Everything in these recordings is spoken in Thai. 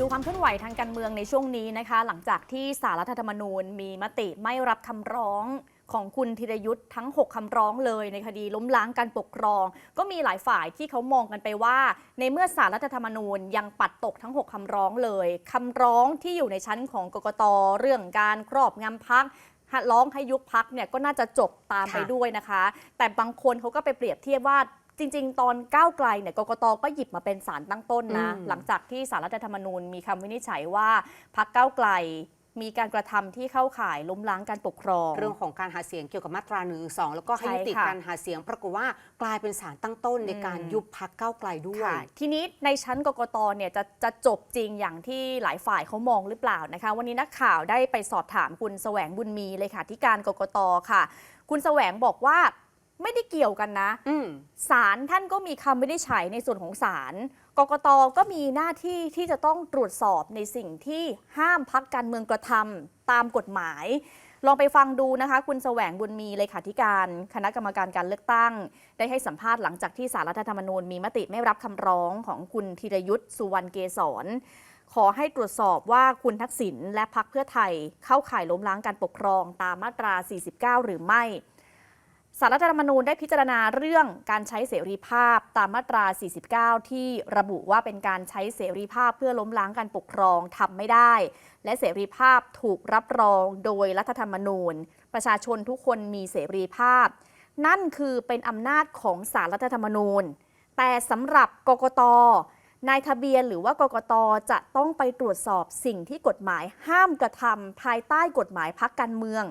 ดูความเคลื่อนไหวทางการเมืองในช่วงนี้นะคะ หลังจากที่สารรัฐธรรมนูญมีมติไม่รับคำร้องของคุณธีรยุทธ์ทั้ง 6 คำร้องเลยในคดีล้มล้างการปกครอง ก็มีหลายฝ่ายที่เขามองกันไปว่า ในเมื่อสารรัฐธรรมนูญยังปัดตกทั้ง 6 คำร้องเลยคำร้องที่อยู่ในชั้นของกกตเรื่องการครอบงำพักร้องให้ยุบพักเนี่ยก็น่าจะจบตามไปด้วยนะคะ แต่บางคนเขาก็ไปเปรียบเทียบว่า จริง ๆ ตอนก้าวไกลเนี่ยกกตก็หยิบมาเป็นสารตั้งต้นนะอืมหลังจากที่สารรัฐธรรมนูญมีคำวินิจฉัยว่าพักก้าวไกลมีการกระทำที่เข้าข่ายล้มล้างการปกครอง เรื่องของการหาเสียงเกี่ยวกับมาตรา1นึแล้วก็ให้ใช่ยุติค่ะการหาเสียงปรากฏว่ากลายเป็นสารตั้งต้นในการอืมยุบพักเก้าวไกลด้วยค่ะทีนี้ในชั้นกกตเนี่ยจะจะจบจริงอย่างที่หลายฝ่ายเขามองหรือเปล่านะคะ วันนี้นักข่าวได้ไปสอบถามคุณแสวงบุญมีเลยค่ะที่การกกตค่ะ คุณแสวงบอกว่า ไม่ได้เกี่ยวกันนะอืมศาลท่านก็มีคำวินิจฉัยในส่วนของศาลกกตก็มีหน้าที่ที่จะต้องตรวจสอบในสิ่งที่ห้ามพักการเมืองกระทำตามกฎหมาย ลองไปฟังดูนะคะ คุณแสวงบุญมีเลขาธิการ คณะกรรมการการเลือกตั้ง ได้ให้สัมภาษณ์หลังจากที่สารรัฐธรรมนูญมีมติไม่รับคำร้องของคุณธีรยุทธ์สุวรรณเกษรขอให้ตรวจสอบว่าคุณทักษิณและพักเพื่อไทยเข้าข่ายล้มล้างการปกครองตามมาตรา 49 หรือไม่ สารรัฐธรรมนูญได้พิจารณาเรื่องการใช้เสรีภาพตามมาตรา 49 ที่ระบุว่าเป็นการใช้เสรีภาพเพื่อล้มล้างการปกครองทำไม่ได้ และเสรีภาพถูกรับรองโดยรัฐธรรมนูญ ประชาชนทุกคนมีเสรีภาพ นั่นคือเป็นอำนาจของสารรัฐธรรมนูญ แต่สำหรับกกตนายทะเบียนหรือว่ากกตจะต้องไปตรวจสอบสิ่งที่กฎหมายห้ามกระทำภายใต้กฎหมายพักการเมือง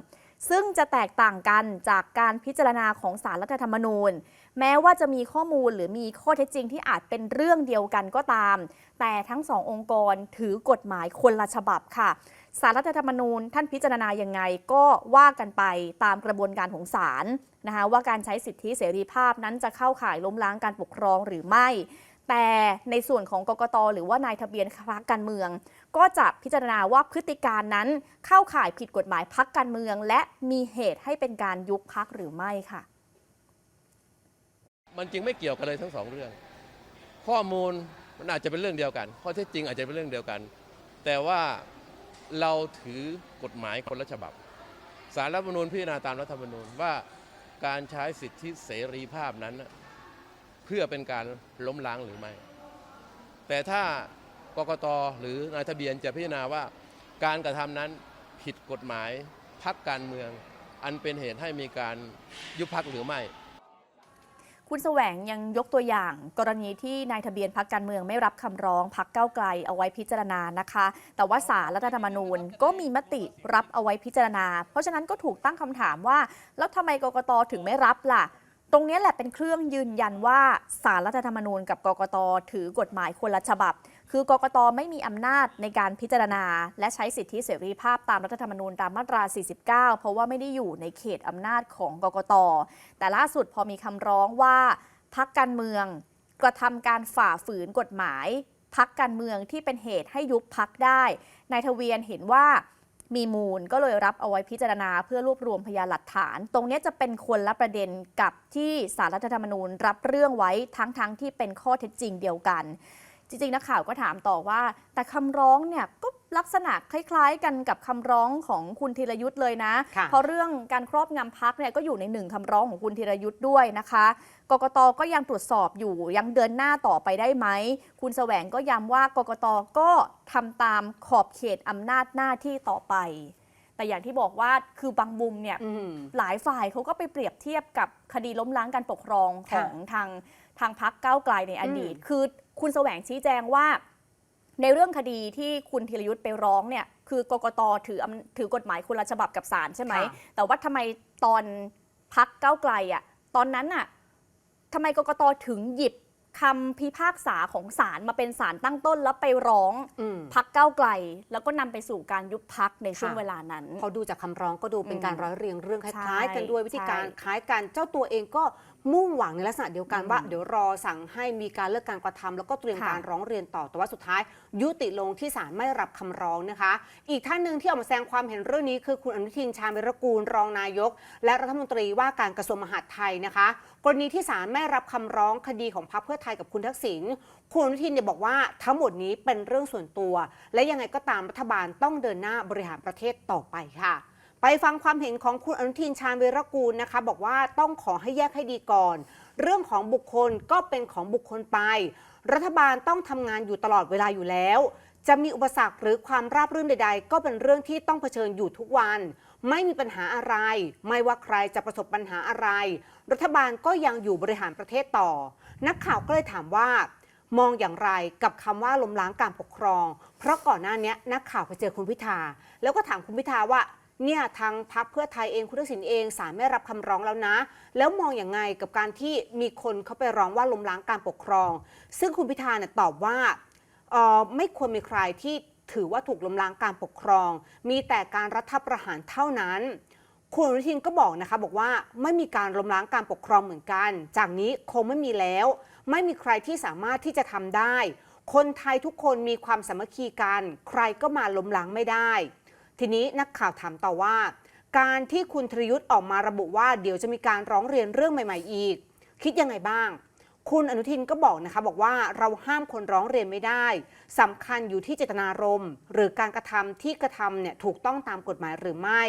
ซึ่งจะแตกต่างกันจากการพิจารณาของสารรัฐธรรมนูญ แม้ว่าจะมีข้อมูลหรือมีข้อเท็จจริงที่อาจเป็นเรื่องเดียวกันก็ตาม แต่ทั้งสององค์กรถือกฎหมายคนละฉบับค่ะสารรัฐธรรมนูญท่านพิจารณายังไงก็ว่ากันไปตามกระบวนการของศาลนะคะว่าการใช้สิทธิเสรีภาพนั้นจะเข้าข่ายล้มล้างการปกครองหรือไม่ แต่ในส่วนของกกตหรือว่านายทะเบียนพรรคการเมือง ก็จะพิจารณาว่าพฤติการนั้นเข้าข่ายผิดกฎหมายพักการเมือง และมีเหตุให้เป็นการยุบพักหรือไม่ค่ะ มันจึงไม่เกี่ยวกันเลยทั้งสองเรื่อง ข้อมูลมันอาจจะเป็นเรื่องเดียวกัน ข้อเท็จจริงอาจจะเป็นเรื่องเดียวกัน แต่ว่าเราถือกฎหมายคนละฉบับสารรัฐธรรมนูญพิจารณาตามรัฐธรรมนูญว่าการใช้สิทธิเสรีภาพนั้น เพื่อเป็นการล้มล้างหรือไม่ แต่ถ้ากกตหรือนายทะเบียนจะพิจารณาว่า การกระทำนั้นผิดกฎหมายพักการเมือง อันเป็นเหตุให้มีการยุบพักหรือไม่คุณแสวงยังยกตัวอย่าง กรณีที่นายทะเบียนพักการเมืองไม่รับคำร้องพักเก้าไกลเอาไว้พิจารณานะคะ แต่ว่าสารรัฐธรรมนูญก็มีมติรับเอาไว้พิจารณา เพราะฉะนั้นก็ถูกตั้งคำถามว่า แล้วทำไมกกตถึงไม่รับล่ะ ตรงนี้แหละเป็นเครื่องยืนยันว่าสารรัฐธรรมนูญกับกกตถือกฎหมายคนละฉบับ คือกกตไม่มีอำนาจในการพิจารณา และใช้สิทธิเสรีภาพตามรัฐธรรมนูญตามมาตรา 49 เพราะว่าไม่ได้อยู่ในเขตอำนาจของกกต แต่ล่าสุดพอมีคำร้องว่าพักการเมืองกระทำการฝ่าฝืนกฎหมายพักการเมืองที่เป็นเหตุให้ยุบพักได้นายทเวียนเห็นว่า มีมูลก็เลยรับเอาไว้พิจารณาเพื่อรวบรวมพยานหลักฐาน ตรงเนี้ยจะเป็นคนละประเด็นกับที่สารรัฐธรรมนูญ รับเรื่องไว้ทั้งๆทที่เป็นข้อเท็จจริงเดียวกัน จริงๆนักข่าวก็ถามต่อว่า แต่คำร้องเนี่ยก็ลักษณะคล้ายๆ กันกับคำร้องของคุณธีรยุทธ์เลยนะค่ะเพราะเรื่องการครอบงำพักเนี่ยก็อยู่ในหนึ่งคำร้องของคุณธีรยุทธ์ด้วยนะคะ กกตก็ยังตรวจสอบอยู่ยังเดินหน้าต่อไปได้ไหม คุณแสวงก็ย้ำว่ากกตก็ทำตามขอบเขตอำนาจหน้าที่ต่อไป แต่อย่างที่บอกว่าคือบางมุมเนี่ยอืมหลายฝ่ายเขาก็ไปเปรียบเทียบกับคดีล้มล้างการปกครองขค่ะองทางทางพักก้าวไกลในอดีตอืมคือคุณแสวงชี้แจงว่า ในเรื่องคดีที่คุณธีรยุทธ์ไปร้องเนี่ย คือกกตถืออำถือกฎหมายคนละฉบับกับศาลใช่ไหมค่ะแต่ว่าทำไมตอนพักก้าวไกลอะ ตอนนั้นอะ ทำไมกกตถึงหยิบคำพิพากษาของศาลมาเป็นศาลตั้งต้นแล้วไปร้องอืมพักก้าวไกล แล้วก็นำไปสู่การยุบพักในช่วงค่ะเวลานั้น พอดูจากคำร้องก็ดูเป็นการอืมร้อยเรียงเรื่องคใช่ล้ายๆ กันด้วยวิธีการใช่คล้ายกัน เจ้าตัวเองก็ มุ่งหวังในลักษณะเดียวกันอืมว่า เดี๋ยวรอสั่งให้มีการเลิกการกระทำแล้วก็เตรียมค่ะการร้องเรียนต่อแต่ว่าสุดท้าย ยุติลงที่ศาลไม่รับคำร้องนะคะ อีกท่านหนึ่งที่ออกมาแสดงความเห็นเรื่องนี้คือคุณอนุทินชาญวิรกูลรองนายก และรัฐมนตรีว่าการกระทรวงมหาดไทยนะคะ กรณีที่ศาลไม่รับคำร้องคดีของพรรคเพื่อไทยกับคุณทักษิณคุณอนุทินเนี่ยบอกว่าทั้งหมดนี้เป็นเรื่องส่วนตัว และยังไงก็ตามรัฐบาลต้องเดินหน้าบริหารประเทศต่อไปค่ะ ไปฟังความเห็นของคุณอนุทินชาญวรกูลนะคะ บอกว่าต้องขอให้แยกให้ดีก่อน เรื่องของบุคคลก็เป็นของบุคคลไป รัฐบาลต้องทำงานอยู่ตลอดเวลาอยู่แล้ว จะมีอุปสรรคหรือความราบรื่นใด ๆ ก็เป็นเรื่องที่ต้องเผชิญอยู่ทุกวัน ไม่มีปัญหาอะไร ไม่ว่าใครจะประสบปัญหาอะไร รัฐบาลก็ยังอยู่บริหารประเทศต่อ นักข่าวก็เลยถามว่ามองอย่างไรกับคำว่าล้มล้างการปกครอง เพราะก่อนหน้านี้นักข่าวไปเจอคุณพิธา แล้วก็ถามคุณพิธาว่า เนี่ยทางพักเพื่อไทยเองคุณทักษิณเองสารไม่รับคำร้องแล้วนะ แล้วมองอย่างไงกับการที่มีคนเขาไปร้องว่าล้มล้างการปกครอง ซึ่งคุณพิธาเนี่ยตอบว่าออไม่ควรมีใครที่ถือว่าถูกล้มล้างการปกครอง มีแต่การรัฐประหารเท่านั้นคุณอนุทินก็บอกนะคะบอกว่าไม่มีการล้มล้างการปกครองเหมือนกัน จากนี้คงไม่มีแล้ว ไม่มีใครที่สามารถที่จะทำได้ คนไทยทุกคนมีความสามัคคีกัน ใครก็มาล้มล้างไม่ได้ ทีนี้นักข่าวถามต่อว่า การที่คุณธรยุทธ์ออกมาระบุว่าเดี๋ยวจะมีการร้องเรียนเรื่องใหม่ ๆ อีก คิดยังไงบ้าง คุณอนุทินก็บอกนะคะบอกว่าเราห้ามคนร้องเรียนไม่ได้สำคัญอยู่ที่เจตนารมณ์ หรือการกระทำที่กระทำเนี่ยถูกต้องตามกฎหมายหรือไม่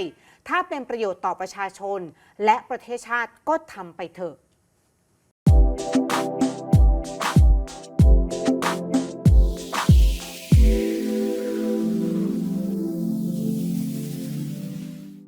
ถ้าเป็นประโยชน์ต่อประชาชน และประเทศชาติก็ทำไปเถอะ